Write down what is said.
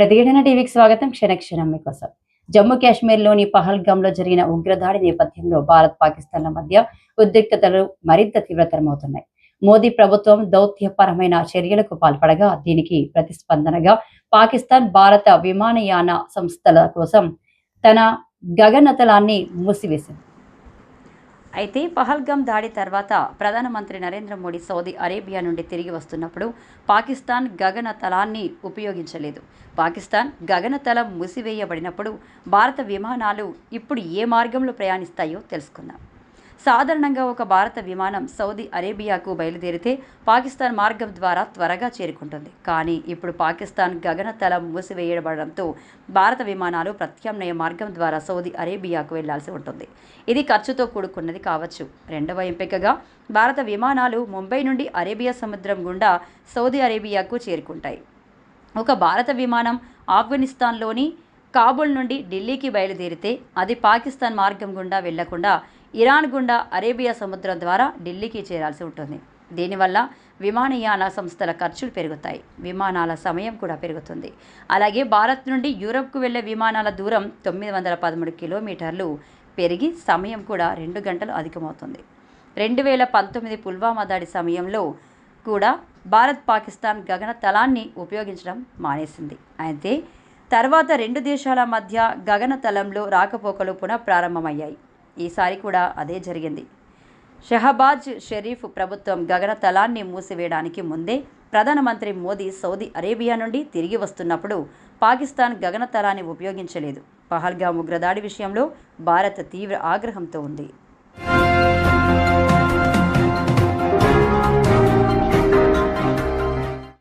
ప్రతిఘటన టీవీకి స్వాగతం. క్షణక్షణం మీకోసం. జమ్మూ కాశ్మీర్లోని పహల్గామ్లో జరిగిన ఉగ్రదాడి నేపథ్యంలో భారత్ పాకిస్తాన్ల మధ్య ఉద్రిక్తతలు మరింత తీవ్రతరమవుతున్నాయి. మోదీ ప్రభుత్వం దౌత్యపరమైన చర్యలకు పాల్పడగా దీనికి ప్రతిస్పందనగా పాకిస్తాన్ భారత విమానయాన సంస్థల కోసం తన గగనతలాన్ని మూసివేసింది. అయితే పహల్గామ్ దాడి తర్వాత ప్రధానమంత్రి నరేంద్ర మోడీ సౌదీ అరేబియా నుండి తిరిగి వస్తున్నప్పుడు పాకిస్తాన్ గగనతలాన్ని ఉపయోగించలేదు. పాకిస్తాన్ గగనతలం మూసివేయబడినప్పుడు భారత విమానాలు ఇప్పుడు ఏ మార్గంలో ప్రయాణిస్తాయో తెలుసుకుందాం. సాధారణంగా ఒక భారత విమానం సౌదీ అరేబియాకు బయలుదేరితే పాకిస్తాన్ మార్గం ద్వారా త్వరగా చేరుకుంటుంది. కానీ ఇప్పుడు పాకిస్తాన్ గగనతలం మూసివేయబడంతో భారత విమానాలు ప్రత్యామ్నాయ మార్గం ద్వారా సౌదీ అరేబియాకు వెళ్ళాల్సి ఉంటుంది. ఇది ఖర్చుతో కూడుకున్నది కావచ్చు. రెండవ ఎంపికగా భారత విమానాలు ముంబై నుండి అరేబియా సముద్రం గుండా సౌదీ అరేబియాకు చేరుకుంటాయి. ఒక భారత విమానం ఆఫ్ఘనిస్తాన్లోని కాబుల్ నుండి ఢిల్లీకి బయలుదేరితే అది పాకిస్తాన్ మార్గం గుండా వెళ్ళకుండా ఇరాన్ గుండా అరేబియా సముద్రం ద్వారా ఢిల్లీకి చేరాల్సి ఉంటుంది. దీనివల్ల విమానయాన సంస్థల ఖర్చులు పెరుగుతాయి. విమానాల సమయం కూడా పెరుగుతుంది. అలాగే భారత్ నుండి యూరప్కు వెళ్ళే విమానాల దూరం తొమ్మిది వందల పదమూడు కిలోమీటర్లు పెరిగి సమయం కూడా రెండు గంటలు అధికమవుతుంది. రెండు వేల పంతొమ్మిది పుల్వామా దాడి సమయంలో కూడా భారత్ పాకిస్తాన్ గగనతలాన్ని ఉపయోగించడం మానేసింది. అయితే తర్వాత రెండు దేశాల మధ్య గగనతలంలో రాకపోకలు పునః ప్రారంభమయ్యాయి ఈసారి కూడా అదే జరిగింది. షహబాజ్ షరీఫ్ ప్రభుత్వం గగనతలాన్ని మూసివేయడానికి ముందే ప్రధానమంత్రి మోదీ సౌదీ అరేబియా నుండి తిరిగి వస్తున్నప్పుడు పాకిస్తాన్ గగనతలాన్ని ఉపయోగించలేదు. పహల్గా ఉగ్రదాడి విషయంలో భారత్ తీవ్ర ఆగ్రహంతో ఉంది.